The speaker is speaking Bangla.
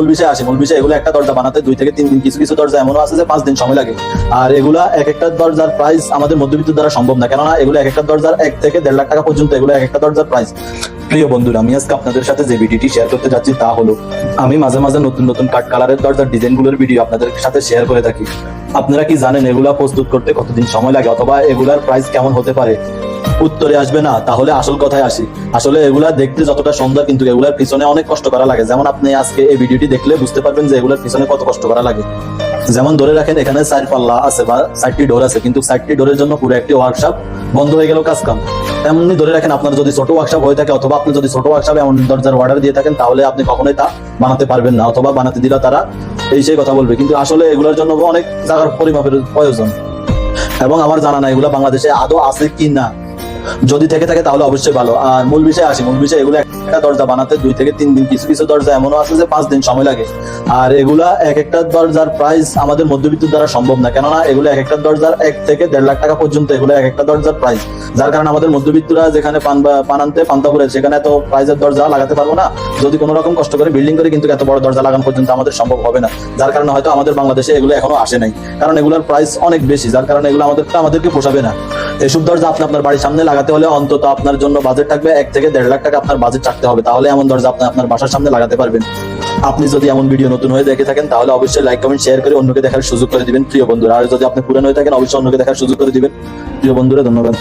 মূল বিষয় আসে, মূল বিষয় এগুলো একটা দরজা বানাতে দুই থেকে তিন দিন, কিছু কিছু দরজা এমনও আছে যে পাঁচ দিন সময় লাগে। আর এগুলা এক একটা দরজার প্রাইস আমাদের মধ্যবিত্ত দ্বারা সম্ভব না। কেননা এগুলো এক একটা দরজার এক থেকে দেড় লাখ টাকা পর্যন্ত এগুলো এক একটা দরজার প্রাইস প্রিয় বন্ধুরা, আমি আজকে আপনাদের সাথে যে ভিডিওটি শেয়ার করতে যাচ্ছি তা হলো, আমি মাঝে মাঝে নতুন নতুন কাঠ কালারের দরজার ডিজাইনগুলোর ভিডিও আপনাদের সাথে শেয়ার করে থাকি। আপনারা কি জানেন এগুলা প্রস্তুত করতে কতদিন সময় লাগে অথবা এগুলার প্রাইস কেমন হতে পারে? উত্তরে আসবে না, তাহলে আসল কথায় আসি। আসলে এগুলা দেখতে যতটা সুন্দর কিন্তু এগুলার পিছনে অনেক কষ্ট করা লাগে। যেমন আপনি আজকে এই ভিডিওটি দেখলে বুঝতে পারবেন যে এগুলার পিছনে কত কষ্ট করা লাগে। যেমন ধরে রাখেন, এখানে চার পাল্লা আছে বা চারটি ডোর আছে, কিন্তু চারটি ডোরের জন্য পুরো একটি ওয়ার্কশপ বন্ধ হয়ে গেল কাজ কাম তেমনি ধরে রাখেন, আপনার যদি ছোট ওয়ার্কশপ হয়ে থাকে অথবা আপনি যদি ছোট ওয়ার্কশপ এমন দরজার অর্ডার দিয়ে থাকেন, তাহলে আপনি কখনোই তা বানাতে পারবেন না অথবা বানাতে দিলে তারা এই সেই কথা বলবে। কিন্তু আসলে এগুলোর জন্য অনেক জায়গার পরিমাপের প্রয়োজন। এবং আমার জানা না এগুলো বাংলাদেশে আদৌ আছে কি না যদি থেকে থাকে তাহলে অবশ্যই ভালো। আর মূল বিষয় আসি মূল বিষয় এগুলো একটা দরজা বানাতে দুই থেকে তিন দিন কিছু কিছু দরজা এমনও আছে যে পাঁচ দিন সময় লাগে। আর এগুলা এক একটা দরজার প্রাইস আমাদের মধ্যবিত্ত দ্বারা সম্ভব না। কেননা এগুলো এক একটা দরজার এক থেকে দেড় লাখ টাকা পর্যন্ত এগুলো এক একটা দরজার প্রাইস যার কারণে আমাদের মধ্যবিত্তরা যেখানে পান পান্তা করে সেখানে এত প্রাইজের দরজা লাগাতে পারব না। যদি কোনো রকম কষ্ট করে বিল্ডিং করে কিন্তু এত বড় দরজা লাগানো পর্যন্ত আমাদের সম্ভব হবে না। যার কারণে হয়তো আমাদের বাংলাদেশে এগুলো এখনও আসে নাই। কারণ এগুলোর প্রাইস অনেক বেশি। যার কারণে এগুলো আমাদের আমাদেরকে পোষাবে না। এসব দরজা আপনি আপনার বাড়ির সামনে লাগাতে হলে অন্তত আপনার জন্য বাজেট থাকবে এক থেকে দেড় লাখ টাকা আপনার বাজেট রাখতে হবে। তাহলে এমন দরজা আপনি আপনার বাসার সামনে লাগাতে পারবেন। আপনি যদি এমন ভিডিও নতুন হয়ে দেখে থাকেন, তাহলে অবশ্যই লাইক কমেন্ট শেয়ার করে অন্যকে দেখার সুযোগ করে দিবেন। প্রিয় বন্ধুরা, আর যদি আপনি পুরান হয়ে থাকেন, অবশ্যই অন্যকে দেখার সুযোগ করে দিবেন। প্রিয় বন্ধুরা, ধন্যবাদ।